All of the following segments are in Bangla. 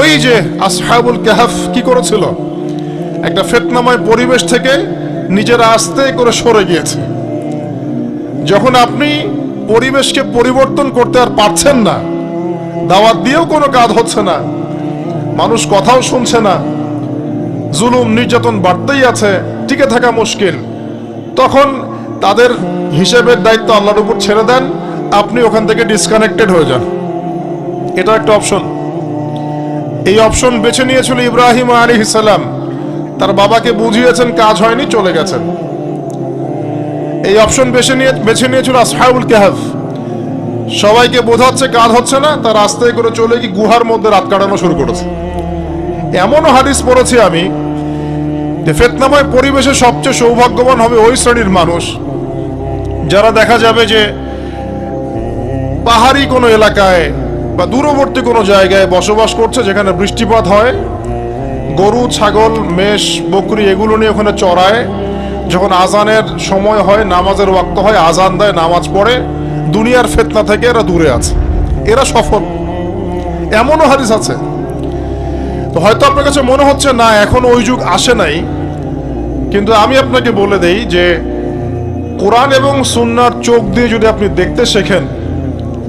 ওই যে আসহাবুল কাহাফ কি করেছিল? একটা ফেতনাময় পরিবেশ থেকে নিজেরা আস্তে করে সরে গিয়েছে। যখন আপনি পরিবেশকে পরিবর্তন করতে আর পারছেন না, দাওয়াত দিয়েও কোনো কাজ হচ্ছে না, মানুষ কথাও শুনছে না, জুলুম, নির্যাতন বাড়তেই আছে, টিকে থাকা মুশকিল, তখন তাদের হিসেবের দায়িত্ব আল্লাহর উপর ছেড়ে দেন, আপনি ওখান থেকে ডিসকানেক্টেড হয়ে যান। এটা একটা অপশন এই অপশন বেছে নিয়েছিল ইব্রাহিম আলী ইসালাম তার বাবাকে বুঝিয়েছেন, কাজ হয়নি, চলে গেছেন। এই অপশন বেছে নিয়ে বেছে নিয়েছিল আসহাবুল কেহাফ সবাইকে বোঝাচ্ছে, কাজ হচ্ছে না তার রাস্তায় করে চলে গিয়ে গুহার মধ্যে রাত কাটানো শুরু করেছে। এমনও হাদিস পড়েছি আমি যে ফেতনাময় পরিবেশে সবচেয়ে সৌভাগ্যবান হবে ওই শ্রেণির মানুষ, যারা দেখা যাবে যে পাহাড়ি কোনো এলাকায় বা দূরবর্তী কোনো জায়গায় বসবাস করছে, যেখানে বৃষ্টিপাত হয়, গরু, ছাগল, মেষ, বকরি এগুলো নিয়ে ওখানে চড়ায়। যখন আজানের সময় হয়, নামাজের ওয়াক্ত হয়, আজান দেয়, নামাজ পড়ে, দুনিয়ার ফেতনা থেকে এরা দূরে আছে। এরা সফল। এমনও হাদিস আছে। তো হয়তো আপনার কাছে মনে হচ্ছে, না, এখন ওই যুগ আসে নাই। কিন্তু আমি আপনাকে বলে দেই যে, কোরআন এবং সুন্নার চোখ দিয়ে যদি আপনি দেখতে শেখেন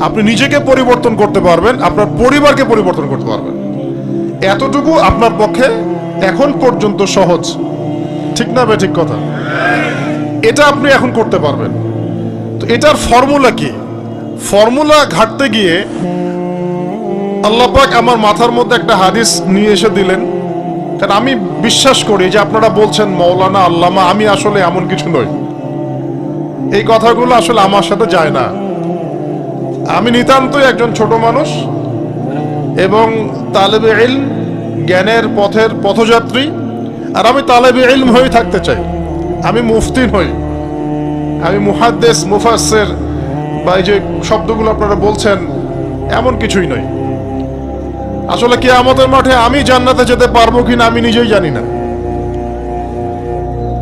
আপনি নিজেকে পরিবর্তন করতে পারবেন, আপনার পরিবারকে পরিবর্তন করতে পারবেন। এতটুকু আপনার পক্ষে এখন পর্যন্ত সহজ। ঠিক না ঠিক কথা? এটা আপনি এখন করতে পারবেন। তো এটার ফর্মুলা কি? ফর্মুলা ঘাটতে গিয়ে আল্লাহ পাক আমার মাথার মধ্যে একটা হাদিস নিয়ে এসে দিলেন। কারণ আমি বিশ্বাস করি যে আপনারা বলছেন, মৌলানা, আল্লামা, আমি আসলে এমন কিছু নই। এই কথাগুলো আসলে আমার সাথে যায় না। আমি নিতান্তই একজন ছোট মানুষ এবং তালেবে ইলম, জ্ঞানের পথের পথযাত্রী, আর আমি তালেবে ইলম হয়ে থাকতে চাই। আমি মুফতি নই। আমি মুহাদ্দেস মুফাসের বা এই যে শব্দগুলো আপনারা বলছেন, এমন কিছুই নয় আসলে কি আমাদের মাঠে আমি জান্নাতে যেতে পারব কিনা আমি নিজেই জানি না।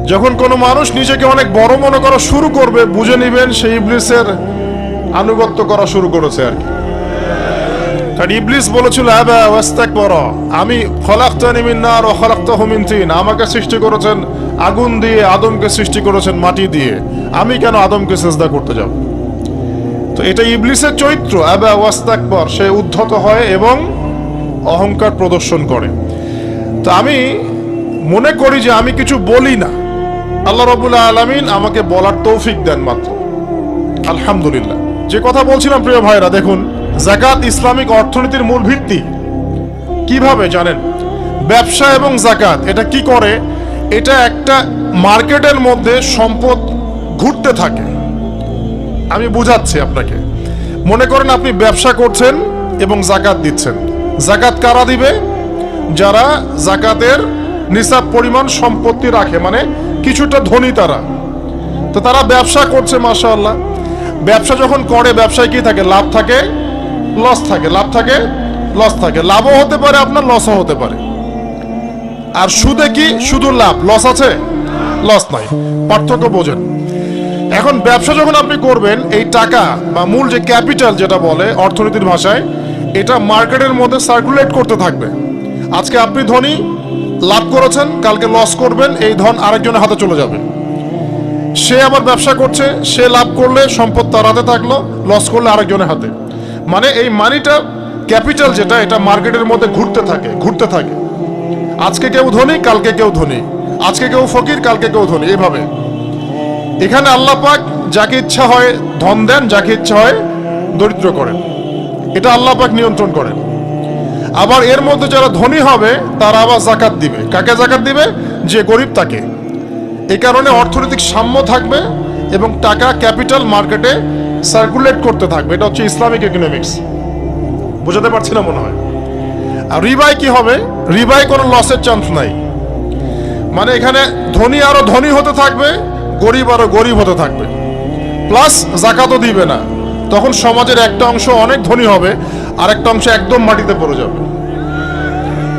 যখন কোনো মানুষ নিজেকে অনেক বড় মনে করা শুরু করবে, বুঝে নিবেন সেই ইবলিসের আনুগত্য করা শুরু করেছে আর কি। কারণ ইবলিস বলেছিল, আবা ওয়াস্তাকবার, আমি খলাকতানি মিন নার ওয়া খলাকতাহু মিন আমাকে সৃষ্টি করেছেন আগুন দিয়ে, আদমকে সৃষ্টি করেছেন মাটি দিয়ে। আমি কেন আদমকে সেজদা করতে যাব? তো এটা ইবলিসের চরিত্র, আবা ওয়াস্তাকবার সে উদ্ধত হয় এবং অহংকার প্রদর্শন করে। তো আমি মনে করি যে আমি কিছু বলি না। আল্লাহ রবুল্লা আলমিন আমাকে বলার তৌফিক দেন মাত্র। আলহামদুলিল্লাহ। যে কথা বলছিলাম প্রিয় ভাইরা দেখুন, জাকাত ইসলামিক অর্থনীতির মূল ভিত্তি। কীভাবে জানেন? ব্যবসা এবং জাকাত, এটা কি করে? এটা একটা মার্কেটের মধ্যে সম্পদ ঘুরতে থাকে। আমি বুঝাচ্ছি আপনাকে। মনে করেন আপনি ব্যবসা করছেন এবং জাকাত দিচ্ছেন। জাকাত কারা দিবে? যারা জাকাতের নিসাব পরিমাণ সম্পত্তি রাখে মানে কিছুটা ধনী তারা। তো তারা ব্যবসা করছে, মাশাআল্লাহ। ব্যবসা যখন করে, ব্যবসায় কি থাকে? লাভ থাকে লস থাকে। লাভ থাকে লস থাকে। লাভও হতে পারে, আপনার লসও হতে পারে। আর সুদে কি? শুধু লাভ। লস আছে? লস নাই। পার্থক্য বোঝেন। এখন ব্যবসা যখন আপনি করবেন, এই টাকা বা মূল যে ক্যাপিটাল যেটা বলে অর্থনীতির ভাষায়, এটা মার্কেটের মধ্যে সার্কুলেট করতে থাকবে। আজকে আপনি ধনী, লাভ করেছেন, কালকে লস করবেন, এই ধন আরেকজনের হাতে চলে যাবে। সে আবার ব্যবসা করছে, সে লাভ করলে সম্পদ তার হাতে থাকল লস করলে আরেকজনের হাতে। মানে এই মানিটা ক্যাপিটাল যেটা, এটা মার্কেটের মধ্যে ঘুরতে থাকে ঘুরতে থাকে। আজকে কেউ ধনী, কালকে কেউ ধনী। আজকে কেউ ফকির, কালকে কেউ ধনী এইভাবে এখানে আল্লাহ পাক যাকে ইচ্ছা হয় ধন দেন, যাকে ইচ্ছা হয় দরিদ্র করেন। এটা আল্লাহ পাক নিয়ন্ত্রণ করেন। আবার এর মধ্যে যারা ধনী হবে, তারা আবার জাকাত দিবে। কাকে জাকাত দিবে? যে গরিব তাকে। এই কারণে অর্থনৈতিক সাম্য থাকবে এবং টাকা ক্যাপিটাল মার্কেটে সার্কুলেট করতে থাকবে। এটা হচ্ছে ইসলামিক ইকোনমিক্স। বোঝাতে পারছি না মনে হয়। আর রিবাই কি হবে? রিবাই কোনো লসের চান্স নাই। মানে এখানে ধনী আরও ধনী হতে থাকবে, গরিব আরও গরিব হতে থাকবে। প্লাস জাকাতও দিবে না। তখন সমাজের একটা অংশ অনেক ধনী হবে আর একটা অংশ একদম মাটিতে পড়ে যাবে।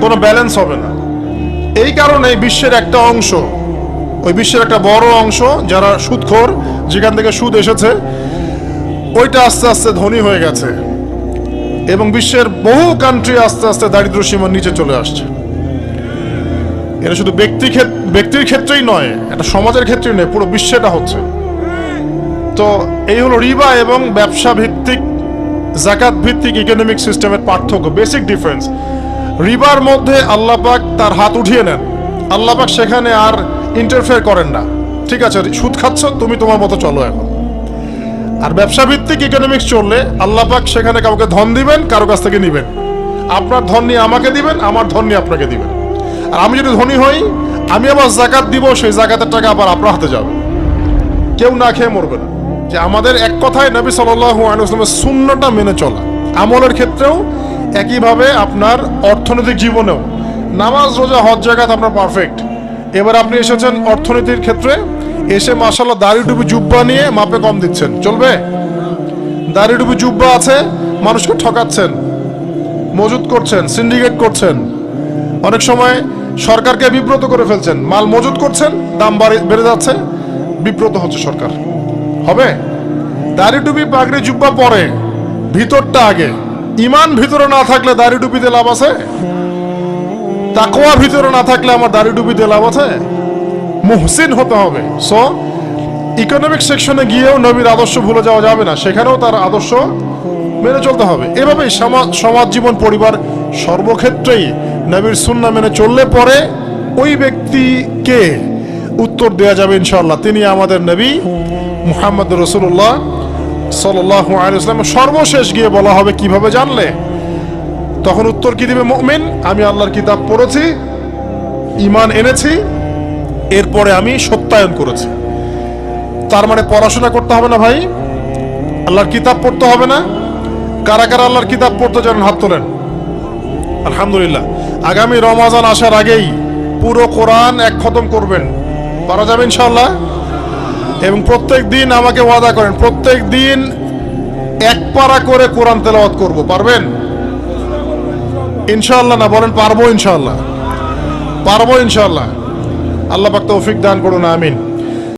কোনো ব্যালেন্স হবে না। এই কারণে বিশ্বের একটা অংশ ওই বিশ্বের একটা বড় অংশ যারা সুদখোর, যেখান থেকে সুদ এসেছে, ওইটা আস্তে আস্তে ধনী হয়ে গেছে। এবং বিশ্বের বহু কান্ট্রি আস্তে আস্তে দারিদ্র সীমার নিচে চলে আসছে। এটা শুধু ব্যক্তি ব্যক্তির ক্ষেত্রেই নয় এটা সমাজের ক্ষেত্রেই নয়, পুরো বিশ্বেটা হচ্ছে। তো এই হলো রিবা এবং ব্যবসা ভিত্তিক জাকাত ভিত্তিক ইকোনমিক সিস্টেমের পার্থক্য বেসিক ডিফারেন্স রিবার মধ্যে আল্লাহ পাক তার হাত উঠিয়ে নেন। আল্লাহ পাক সেখানে আর ইন্টারফেয়ার করেন না। ঠিক আছে, সুদ খাচ্ছ, তুমি তোমার মতো চলো এখন। আর ব্যবসা ভিত্তিক ইকোনমিক্স চললে আল্লাহ পাক সেখানে কাউকে ধন দিবেন, কারও কাছ থেকে নিবেন। আপনার ধন নিয়ে আমাকে দিবেন, আমার ধন নিয়ে আপনাকে দিবেন। আর আমি যদি ধনী হই, আমি আবার জাকাত দিব, সেই জাকাতের টাকা আবার আপনার হাতে যাবে। কেউ না খেয়ে মরবে না। যে আমাদের এক কথায় নবী সাল্লামের শূন্যটা মেনে চলা। আমলের ক্ষেত্রেও একইভাবে আপনার অর্থনৈতিক জীবনেও। নামাজ, রোজা, হজ জায়গাত আপনার পারফেক্ট এবার আপনি এসেছেন অর্থনীতির ক্ষেত্রে। এসে মাসাল্লাহ দাড়ি টুপি জুব্বা নিয়ে মাপে কম দিচ্ছেন। চলবে? দাড়ি টুপি জুব্বা আছে, মানুষকে ঠকাচ্ছেন, মজুত করছেন সিন্ডিকেট করছেন। অনেক সময় সরকারকে বিব্রত করে ফেলছেন। মাল মজুত করছেন, দাম বাড়ে যাচ্ছে, বিব্রত হচ্ছে সরকার। হবে? দাড়ি টুপি পাগড়ি, জুব্বা পরে, ভিতরটা আগে। ইমান ভিতরে না থাকলে দাড়ি টুপিতে লাভ আছে? তাকোয়া ভিতরে না থাকলে আমার দাড়ি টুপিতে লাভ আছে? মুহসিন হতে হবে। সো ইকোনমিক সেকশনে গিয়েও নবীর আদর্শ ভুলে যাওয়া যাবে না। সেখানেও তার আদর্শ মেনে চলতে হবে। এভাবেই সমাজ জীবন, পরিবার সর্বক্ষেত্রেই নবীর সুন্না মেনে চললে পরে ওই ব্যক্তিকে উত্তর দেওয়া যাবে ইনশাল্লাহ তিনি আমাদের নবী মুহাম্মদ রসুল্লাহ সাল্লাহ আলাইসলাম সর্বশেষ গিয়ে বলা হবে কীভাবে জানলে? তখন উত্তর কি দিবে মুমিন? আমি আল্লাহর কিতাব পড়েছি ইমান এনেছি, এরপরে আমি সত্যায়ন করেছি। তার মানে পড়াশোনা করতে হবে না ভাই? আল্লাহর কিতাব পড়তে হবে না? কারা কারা আল্লাহর কিতাব পড়তে জানেন? হাত তোলেন। আলহামদুলিল্লাহ। আগামী রমাজান আসার আগেই পুরো কোরআন এক খতম করবেন। পারা যাবে ইনশাল্লাহ এবং প্রত্যেক দিন আমাকে ওয়াদা করেন, প্রত্যেক দিন এক পারা করে কোরআন তেলাওয়াত করব। পারবেন? ইনশাআল্লাহ না বলেন পারব ইনশাল্লাহ পারব ইনশাল্লাহ আল্লাহ পাক তৌফিক দান করুন আমিন।